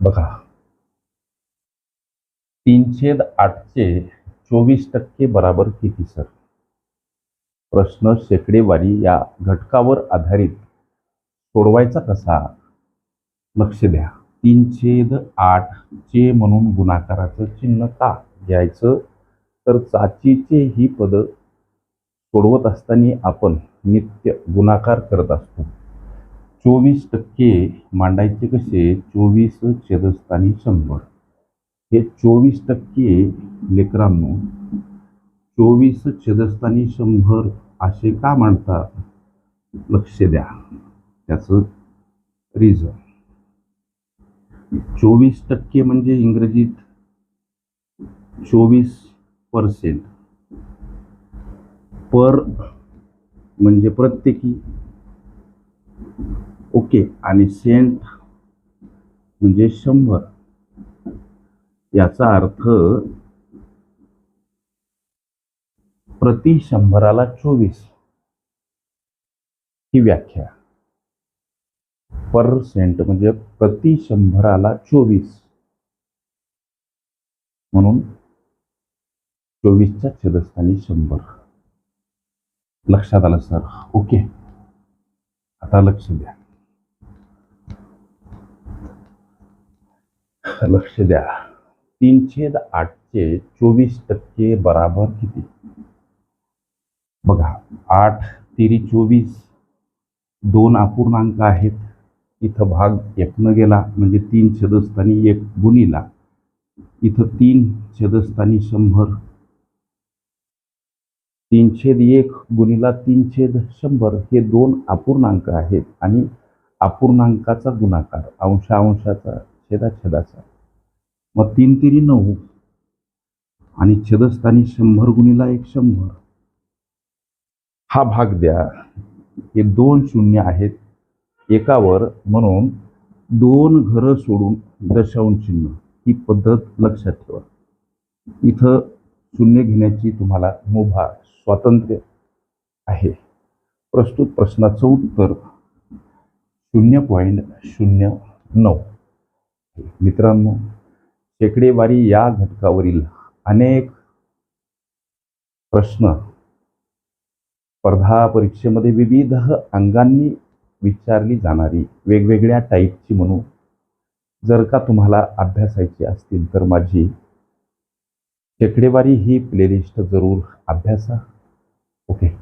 बघा. तीन छेद आठचे चोवीस टक्के बराबर किती सर? प्रश्न शेकडेवारी या घटकावर आधारित सोडवायचा कसा? लक्ष द्या. तीन छेद आठ चे म्हणून गुणाकाराचं चिन्ह का घ्यायचं? तर चाचीचे ही पद सोडवत असताना आपण नित्य गुणाकार करत असतो. चोवीस टक्के मांडायचे कसे? चोवीस छेदस्थानी शंभर. हे चोवीस टक्के लेकरांनो चोवीस छेदस्थानी शंभर असे का मांडतात? लक्ष द्या. त्याचं रिझन चोवीस टक्के म्हणजे इंग्रजीत चोवीस पर्सेंट पर म्हणजे प्रत्येकी ओके. आणि सेंट म्हणजे शंभर. याचा अर्थ प्रति शंभराला चोवीस. ही व्याख्या. पर सेंट म्हणजे प्रति शंभराला चोवीस. म्हणून चोवीसच्या छेदस्थानी शंभर. लक्षात आलं सर? ओके. आता लक्ष द्या. लक्ष द्या. तीनशेद आठचे चोवीस टक्के बराबर किती? बघा आठ तेरी चोवीस दोन अपूर्णांक आहेत. इथं भाग एकनं गेला म्हणजे तीन छेदस्थानी एक गुणीला. इथं तीन छेदस्थानी शंभर. तीन छेद एक गुणीला तीन छेद शंभर हे दोन अपूर्णांक आहेत आणि अपूर्णांकाचा गुणाकार अंशा अंशाचा छेदाछदाचा. मग तीन तिरी नऊ. आणि छेदस्थानी शंभर गुणीला एक शंभर. हा भाग द्या. हे दोन शून्य आहेत. एकावर म्हणून दोन घरं सोडून दशांश चिन्ह. ही पद्धत लक्षात ठेवा. इथं शून्य घेण्याची तुम्हाला मुभा स्वातंत्र्य आहे. प्रस्तुत प्रश्नाचं उत्तर शून्य पॉईंट शून्य नऊ. मित्रांनो शेकडेवारी या घटकावरील अनेक प्रश्न स्पर्धा परीक्षेमध्ये विविध अंगांनी विचारली जाणारी वेगवेगळ्या टाईपची म्हणू. जर का तुम्हाला अभ्यासायची असतील तर माझी शेकडेवारी ही प्लेलिस्ट जरूर अभ्यासा. ओके.